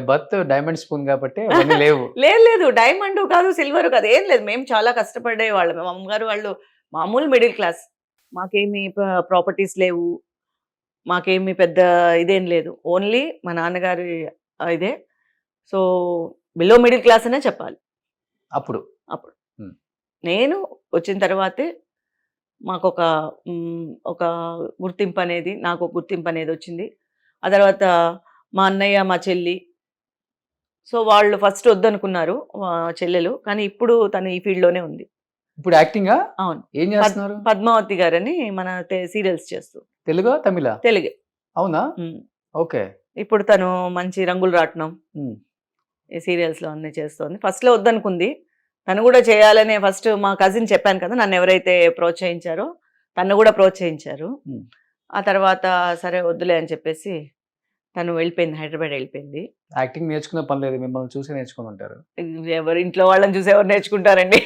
Birth diamond spoon కాబట్టి లేవు. లేదు లేదు. డైమండ్ కాదు సిల్వర్ కాదు. ఏం లేదు. మేము చాలా కష్టపడే వాళ్ళం. మా అమ్మగారు వాళ్ళు మామూలు మిడిల్ క్లాస్ మాకేమి ప్రాపర్టీస్ లేవు. మాకేమి పెద్ద ఇదేం లేదు. ఓన్లీ మా నాన్నగారి ఇదే. సో బిలో మిడిల్ క్లాస్ అనే చెప్పాలి. అప్పుడు. నేను వచ్చిన తర్వాతే మాకు ఒక ఒక గుర్తింపు అనేది నాకు ఒక గుర్తింపు అనేది వచ్చింది. ఆ తర్వాత మా అన్నయ్య మా చెల్లి సో వాళ్ళు ఫస్ట్ వద్దనుకున్నారు చెల్లెలు. కానీ ఇప్పుడు తను ఈ ఫీల్డ్లోనే ఉంది. ఇప్పుడు యాక్టింగ్? అవును. ఏం చేస్తున్నారు? పద్మావతి గారని మన సీరియల్స్ చేస్తూ. తెలుగు తమిళ? తెలుగే. అవునా. ఓకే. ఇప్పుడు తను మంచి రంగులు రాట్నం. ఈ సీరియల్స్లో అన్నీ చేస్తోంది. ఫస్ట్లో వద్దనుకుంది. తను కూడా చేయాలనే ఫస్ట్ మా కజిన్ చెప్పాను కదా నన్ను ఎవరైతే ప్రోత్సహించారో తను కూడా ప్రోత్సహించారు. ఆ తర్వాత సరే వద్దులే అని చెప్పేసి తను వెళ్ళిపోయింది హైదరాబాద్ వెళ్ళిపోయింది. యాక్టింగ్ నేర్చుకునే పని లేదు మిమ్మల్ని చూసి నేర్చుకుని ఉంటారు ఎవరి ఇంట్లో వాళ్ళని చూసి ఎవరు నేర్చుకుంటారండి?